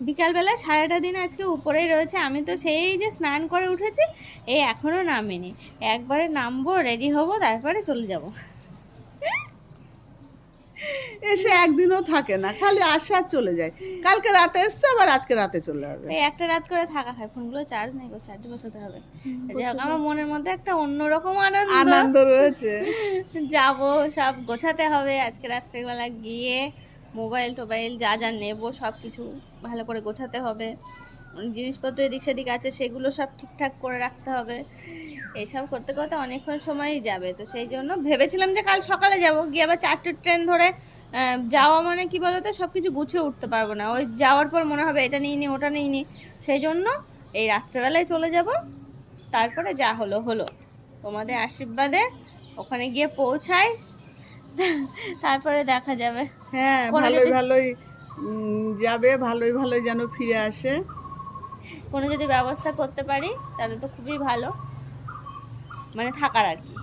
বিকালবেলা সারাটা দিন আজকে উপরেই রয়েছে। আমি তো সেই যে স্নান করে উঠেছি এই এখনও নামিনি। একবারে নামবো রেডি হব তারপরে চলে যাব। এসে একদিনও থাকে না খালি আসে আর চলে যায়। কালকে রাতে এসছে আবার আজকে রাতে চলে যাবে। এই একটা রাত করে থাকা হয় ফোনগুলো চার্জ নেই গো চার্জে বসাতে হবে। আমার মনের মধ্যে একটা অন্যরকম আনন্দ। আনন্দ রয়েছে। যাব সব গোছাতে হবে আজকে রাত্রেবেলা গিয়ে। মোবাইল টোবাইল যা যা নেব সব কিছু ভালো করে গোছাতে হবে। জিনিসপত্র এদিক সেদিক আছে, সেগুলো সব ঠিকঠাক করে রাখতে হবে। এইসব করতে করতে অনেকক্ষণ সময়ই যাবে। তো সেই জন্য ভেবেছিলাম যে কাল সকালে যাব, গিয়ে আবার চারটে ট্রেন ধরে যাওয়া মানে কি বলতো, সব কিছু গুছিয়ে উঠতে পারব না। ওই যাওয়ার পর মনে হবে এটা নিই নি ওটা নিই নি সেই জন্য এই রাত্রেবেলায় চলে যাব। তারপরে যা হলো হলো। তোমাদের আশীর্বাদে ওখানে গিয়ে পৌঁছাই। তারপরে দেখা যাবে। হ্যাঁ ভালোই ভালোই উম, যাবে ভালোই ভালোই যেন ফিরে আসে। কোনো যদি ব্যবস্থা করতে পারি তাহলে তো খুবই ভালো। মানে থাকার আর কি।